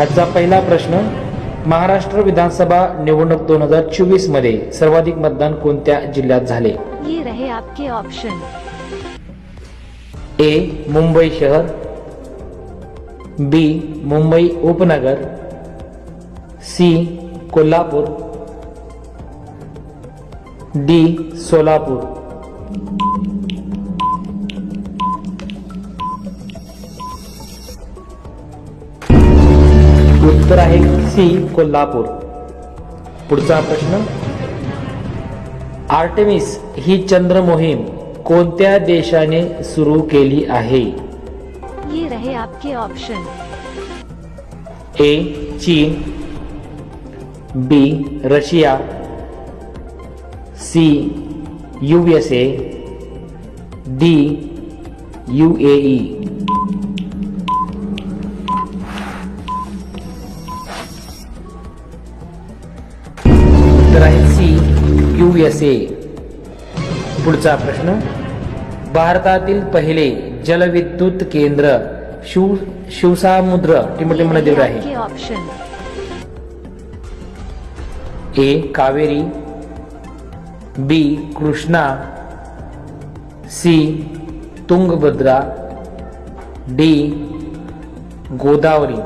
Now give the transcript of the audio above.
आजचा पहिला प्रश्न महाराष्ट्र विधानसभा निवडणूक दोन हजार चोवीसमध्ये सर्वाधिक मतदान कोणत्या जिल्ह्यात झाले? ये रहे आपके ऑप्शन ए मुंबई शहर बी मुंबई उपनगर सी कोल्हापूर डी सोलापूर. उत्तर आहे सी कोल्हापूर. पुढचा प्रश्न. आर्टेमिस ही चंद्र मोहीम कोणत्या देशाने सुरू केली आहे? ये रहे आपके ऑप्शन ए चीन. B Russia. C U S A. D U आहे सी यू एस ए. पुढचा प्रश्न भारतातील पहिले जलविद्युत केंद्र शिव शिवसामुद्र नदीवर आहे option A Kaveri. B Krishna. C Tungabhadra. D Godavari.